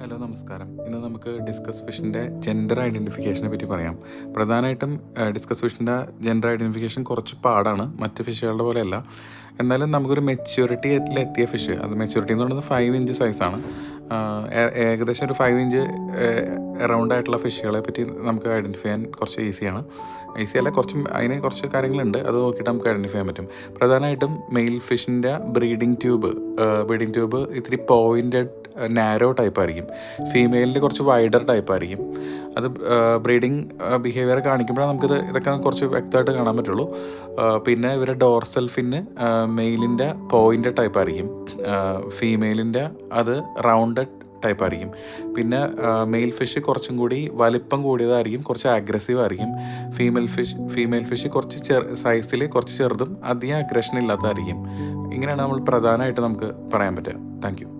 Hello നമസ്കാരം. ഇന്ന് നമുക്ക് ഡിസ്കസ് ഫിഷിന്റെ ജെൻഡർ ഐഡന്റിഫിക്കേഷനെ പറ്റി പറയാം. പ്രധാനമായിട്ടും ഡിസ്കസ് ഫിഷിന്റെ ജെൻഡർ ഐഡന്റിഫിക്കേഷൻ കുറച്ച് പാടാണ് മറ്റ് ഫിഷുകളുടെ പോലെയല്ല. എന്നാലും നമുക്കൊരു മെച്യൂരിറ്റിയിൽ എത്തിയ ഫിഷ് അത് മെച്യൂരിറ്റി എന്ന് പറയുന്നത് ഫൈവ് ഇഞ്ച് സൈസാണ് ഏകദേശം ഒരു ഫൈവ് ഇഞ്ച് എറൗണ്ട് ആയിട്ടുള്ള ഫിഷുകളെ പറ്റി നമുക്ക് ഐഡന്റിഫൈ ചെയ്യാൻ കുറച്ച് ഈസിയാണ് ഈസി അല്ല കുറച്ച് അതിന് കുറച്ച് കാര്യങ്ങളുണ്ട്. അത് നോക്കിയിട്ട് നമുക്ക് ഐഡന്റിഫൈ ചെയ്യാൻ പറ്റും. പ്രധാനമായിട്ടും മെയിൽ ഫിഷിന്റെ ബ്രീഡിംഗ് ട്യൂബ് ബ്രീഡിംഗ് ട്യൂബ് ഇത്തിരി പോയിന്റഡ് നാരോ ടൈപ്പ് ആയിരിക്കും. ഫീമെയിലിന്റെ കുറച്ച് വൈഡർ ടൈപ്പ് ആയിരിക്കും. അത് ബ്രീഡിങ് ബിഹേവിയർ കാണിക്കുമ്പോഴാണ് നമുക്കിത് ഇതൊക്കെ കുറച്ച് വ്യക്തമായിട്ട് കാണാൻ പറ്റുള്ളൂ. പിന്നെ ഇവരുടെ ഡോർസൽ ഫിന്ന് മെയിലിന്റെ പോയിന്റ് ടൈപ്പ് ആയിരിക്കും. ഫീമെയിലിന്റെ അത് റൗണ്ടഡ് ടൈപ്പ് ആയിരിക്കും. പിന്നെ മെയിൽ ഫിഷ് കുറച്ചും കൂടി വലിപ്പം കൂടിയതായിരിക്കും കുറച്ച് അഗ്രസീവ് ആയിരിക്കും. ഫീമെയിൽ ഫിഷ് ഫീമെയിൽ ഫിഷ് കുറച്ച് ചെറു സൈസിൽ കുറച്ച് ചെറുതും അധികം അഗ്രഷൻ ഇല്ലാത്തതായിരിക്കും. ഇങ്ങനെയാണ് നമ്മൾ പ്രധാനമായിട്ട് നമുക്ക് പറയാൻ പറ്റുക. താങ്ക്